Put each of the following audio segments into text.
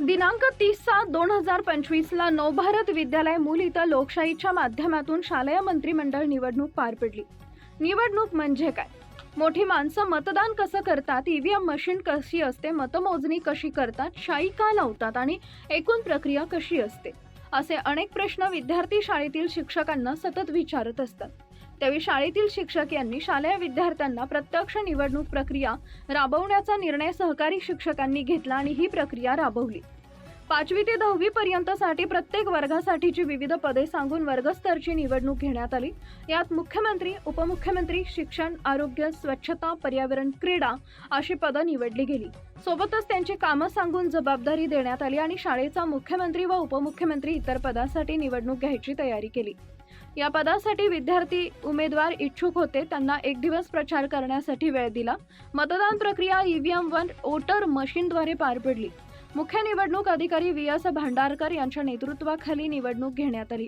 दिनांक तीस सात दोन हजार पंचवीसला नवभारत विद्यालय मूल इथं लोकशाहीच्या माध्यमातून शालेय मंत्रिमंडळ निवडणूक पार पडली. निवडणूक म्हणजे काय? मोठी माणसं मतदान कसं करतात? ईव्हीएम मशीन कशी असते? मतमोजणी कशी करतात? शाई का लावतात? आणि एकूण प्रक्रिया कशी असते? असे अनेक प्रश्न विद्यार्थी शाळेतील शिक्षकांना सतत विचारत असतात. त्यावेळी शाळेतील शिक्षक यांनी शालेय विद्यार्थ्यांना प्रत्यक्ष निवडणूक प्रक्रिया राबवण्याचा निर्णय सहकारी शिक्षकांनी घेतला आणि ही प्रक्रिया राबवली. पाचवी ते दहावी पर्यंतसाठी प्रत्येक वर्गासाठीची विविध पदे सांगून वर्गस्तरची निवडणूक घेण्यात आली. यात मुख्यमंत्री उपमुख्यमंत्री शिक्षण आरोग्य स्वच्छता पर्यावरण क्रीडा अशी पदं निवडली गेली. सोबतच त्यांची कामं सांगून जबाबदारी देण्यात आली आणि शाळेचा मुख्यमंत्री व उपमुख्यमंत्री इतर पदासाठी निवडणूक घ्यायची तयारी केली. या पदासाठी विद्यार्थी उमेदवार इच्छुक होते त्यांना एक दिवस प्रचार करण्यासाठी वेळ दिला. मतदान प्रक्रिया ईव्हीएम वर वोटर मशीनद्वारे पार पडली. मुख्य निवडणूक अधिकारी व्ही एस भांडारकर यांच्या नेतृत्वाखाली निवडणूक घेण्यात आली.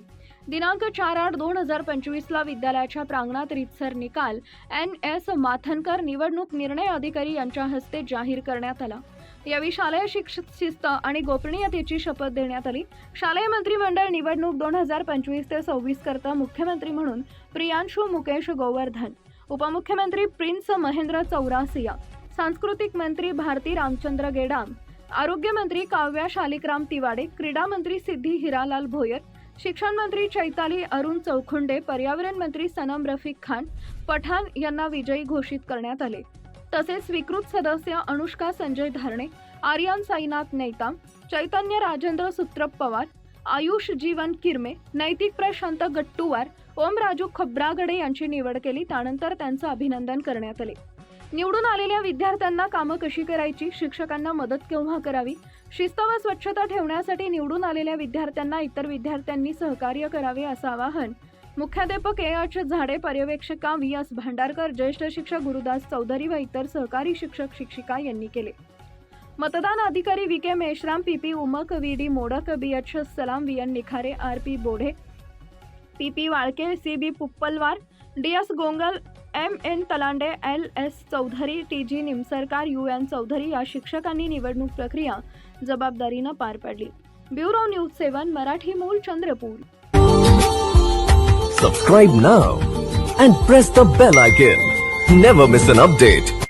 दिनांक चार आठ दोन हजार पंचवीसला विद्यालयाच्या प्रांगणात रितसर निकाल एन एस माथनकर निवडणूक निर्णय अधिकारी यांच्या हस्ते जाहीर करण्यात आला. यावेळी शालेय शिक्षक शिस्त आणि गोपनीयतेची शपथ देण्यात आली. शालेय मंत्रिमंडळ निवडणूक दोन हजार पंचवीस ते सव्वीस करता मुख्यमंत्री म्हणून प्रियांशु मुकेश गोवर्धन उपमुख्यमंत्री प्रिन्स महेंद्र चौरासिया सांस्कृतिक मंत्री भारती रामचंद्र गेडाम आरोग्यमंत्री काव्या शालिकराम तिवाडे क्रीडा मंत्री सिद्धी हिरालाल भोयर शिक्षण मंत्री चैताली अरुण चौखुंडे पर्यावरण मंत्री सनम रफिक खान पठाण यांना विजयी घोषित करण्यात आले. तसेच स्वीकृत सदस्य अनुष्का संजय धारणे आर्यन साईनाथ नेताम चैतन्य राजेंद्र सुत्रप पवार आयुष जीवन किरमे नैतिक प्रशांत गट्टुवार ओम राजू खब्रागडे यांची निवड केली त्यानंतर त्यांचं अभिनंदन करण्यात आले. निवडून आलेल्या विद्यार्थ्यांना कामं कशी करायची? शिक्षकांना मदत केव्हा करावी? शिस्त व स्वच्छता ठेवण्यासाठी निवडून आलेल्या विद्यार्थ्यांना इतर विद्यार्थ्यांनी सहकार्य करावे असं आवाहन मुख्याध्यापक ए एच झाडे पर्यवेक्षिका व्ही एस भांडारकर ज्येष्ठ शिक्षक गुरुदास चौधरी व इतर सहकारी शिक्षक शिक्षिका यांनी केले. मतदान अधिकारी V K Meshram P P Umak V D Modak B H Salam V N Nikhare R P Bodhe P P Walke C B Puppalwar D S Gongal M N Talande L S Chaudhari T G Nimsarkar U N Chaudhari या शिक्षकांनी निवडणूक प्रक्रिया जबाबदारीनं पार पाडली. Bureau news seven Marathi Mul Chandrapur. Subscribe now and press the bell icon never miss an update